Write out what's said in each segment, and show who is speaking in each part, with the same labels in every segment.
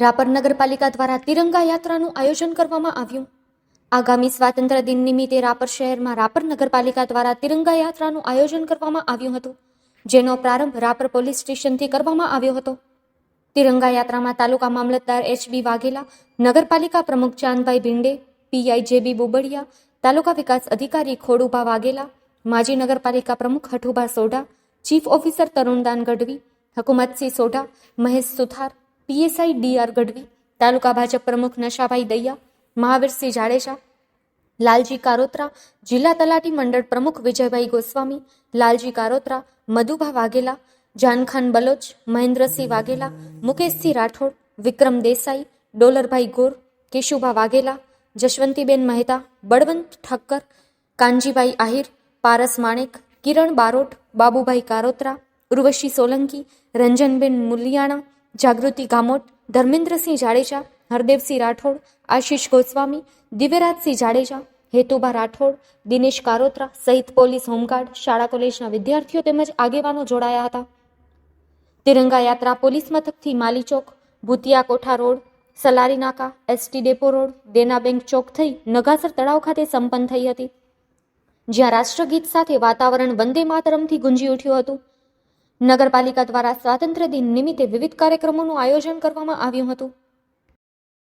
Speaker 1: રાપર નગરપાલિકા દ્વારા તિરંગા યાત્રાનું આયોજન કરવામાં આવ્યું. આગામી સ્વાતંત્ર્ય દિન નિમિત્તે રાપર શહેરમાં રાપર નગરપાલિકા દ્વારા તિરંગા યાત્રાનું આયોજન કરવામાં આવ્યું હતું, જેનો પ્રારંભ રાપર પોલીસ સ્ટેશનથી કરવામાં આવ્યો હતો. તિરંગા યાત્રામાં તાલુકા મામલતદાર એચ બી વાઘેલા, નગરપાલિકા પ્રમુખ ચાંદભાઈ ભીંડે, પીઆઈ જેબી બોબડિયા, તાલુકા વિકાસ અધિકારી ખોડુભા વાઘેલા, માજી નગરપાલિકા પ્રમુખ Hathubha Sodha, chief officer Tarundan Gadhvi Hakumatsinh Sodha, Mahesh Suthar PSI DR Gadhvi, તાલુકા ભાજપ પ્રમુખ નશાભાઈ દૈયા મહાવીરસિંહ જાડેજા, લાલજી કારોત્રા, જિલ્લા તલાટી મંડળ પ્રમુખ વિજયભાઈ ગોસ્વામી, લાલજી કારોત્રા, મધુભા વાઘેલા, જાનખાન બલોચ, મહેન્દ્રસિંહ વાઘેલા, મુકેશસિંહ રાઠોડ, વિક્રમ દેસાઈ, ડોલરભાઈ ગોર, કેશુભા વાઘેલા, જશવંતીબેન મહેતા, બળવંત ઠક્કર, કાનજીભાઈ આહિર, પારસ માણેક, કિરણ બારોટ, બાબુભાઈ કારોત્રા, ઉર્વશી સોલંકી, રંજનબેન મુલિયાણા જાગૃતિ ગામોટ, ધર્મેન્દ્રસિંહ જાડેજા, હરદેવસિંહ રાઠોડ, આશીષ ગોસ્વામી, દિવ્યરાજસિંહ જાડેજા, હેતુભા રાઠોડ, દિનેશ કારોત્રા સહિત પોલીસ હોમગાર્ડ, શાળા કોલેજના વિદ્યાર્થીઓ તેમજ આગેવાનો જોડાયા હતા. તિરંગા યાત્રા પોલીસ મથકથી માલી ચોક ભૂતિયા કોઠા રોડ સલારી નાકા ST depot road Dena bank ચોક થઈ નગાસર તળાવ ખાતે સંપન્ન થઈ હતી. જ્યાં રાષ્ટ્રગીત સાથે વાતાવરણ વંદે માતરમથી ગુંજી ઉઠ્યું હતું. નગરપાલિકા દ્વારા સ્વાતંત્ર્ય દિન નિમિત્તે વિવિધ કાર્યક્રમોનું આયોજન કરવામાં આવ્યું હતું.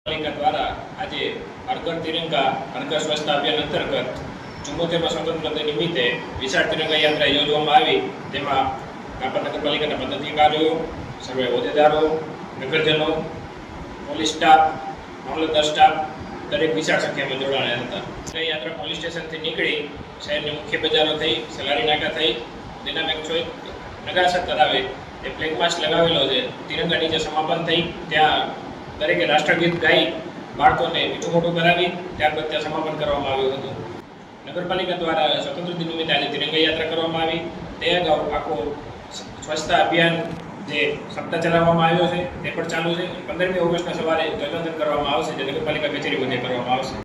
Speaker 2: પાલિકા દ્વારા આજે હરઘર તિરંગા હરઘર સ્વચ્છતા અભિયાન અંતર્ગત ચુમ્મોતેરમા સ્વતંત્રતા નિમિત્તે વિશાળ તિરંગા યાત્રા યોજવામાં આવી. તેમાં રાપર નગરપાલિકાના પદાધિકારીઓ, સર્વે હોદ્દેદારો, નગરજનો, પોલીસ સ્ટાફ, મામલતદાર સ્ટાફ દરેક વિશાળ સંખ્યામાં જોડાયા હતા. યાત્રા પોલીસ સ્ટેશનથી નીકળી શહેરની મુખ્ય બજારો થઈ, સલારી નાકા થઈ દેના બેંક ચોક નગાસર તળાવે એ ફ્લેગ લગાવેલો છે. તિરંગા નીચે સમાપન થઈ, ત્યાં દરેકે રાષ્ટ્રગીત ગાઈ, બાળકોને મીઠું મોટું કરાવી, ત્યારબાદ ત્યાં સમાપન કરવામાં આવ્યું હતું. નગરપાલિકા દ્વારા સ્વતંત્ર દિન નિમિત્તે આજે તિરંગા યાત્રા કરવામાં આવી. તે અગાઉ આખું સ્વચ્છતા અભિયાન જે સપ્તાહ ચલાવવામાં આવ્યો છે, તે પણ ચાલુ છે. પંદરમી ઓગસ્ટના સવારે ધ્વજવંદન કરવામાં આવશે, જે નગરપાલિકા કચેરી બધે કરવામાં આવશે.